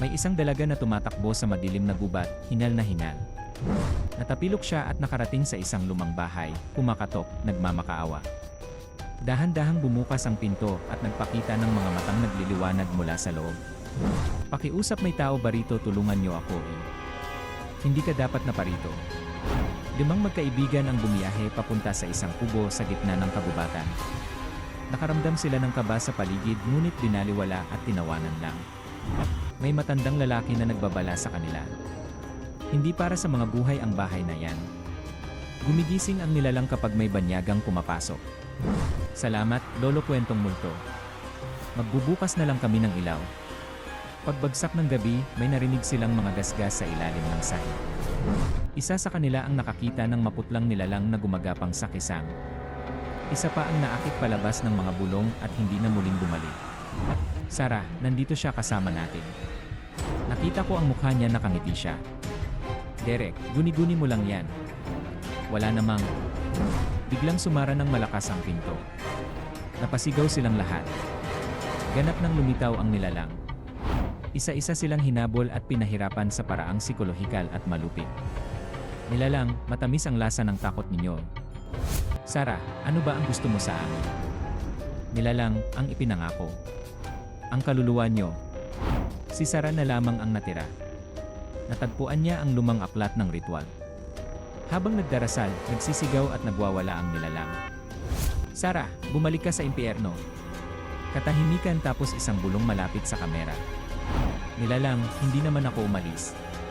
May isang dalaga na tumatakbo sa madilim na gubat, hinal na hinal. Natapilok siya at nakarating sa isang lumang bahay, kumakatok, nagmamakaawa. Dahan-dahang bumukas ang pinto at nagpakita ng mga matang nagliliwanag mula sa loob. Pakiusap may tao ba rito tulungan niyo ako eh. Hindi ka dapat na parito. Limang magkaibigan ang bumiyahe papunta sa isang kubo sa gitna ng kagubatan. Nakaramdam sila ng kaba sa paligid ngunit binaliwala at tinawanan lang. May matandang lalaki na nagbabala sa kanila. Hindi para sa mga buhay ang bahay na yan. Gumigising ang nilalang kapag may banyagang pumapasok. Salamat, Lolo Kwentong Multo. Magbubukas na lang kami ng ilaw. Pagbagsak ng gabi, may narinig silang mga gasgas sa ilalim ng sahig. Isa sa kanila ang nakakita ng maputlang nilalang na gumagapang sa kisang. Isa pa ang naakit palabas ng mga bulong at hindi na muling bumalik. Sara, nandito siya kasama natin. Nakita ko ang mukha niya nakangiti siya. Derek, guni-guni mo lang yan. Wala namang. Biglang sumara ng malakas ang pinto. Napasigaw silang lahat. Ganap nang lumitaw ang nilalang. Isa-isa silang hinabol at pinahirapan sa paraang psikolohikal at malupit. Nilalang, matamis ang lasa ng takot ninyo. Sara, ano ba ang gusto mo sa amin? Nilalang, ang ipinangako. Ang kaluluwa nyo. Si Sara na lamang ang natira. Natagpuan niya ang lumang aklat ng ritual. Habang nagdarasal, nagsisigaw at nagwawala ang nilalang. Sara, bumalik ka sa impyerno. Katahimikan tapos isang bulong malapit sa kamera. Nilalang, hindi naman ako umalis.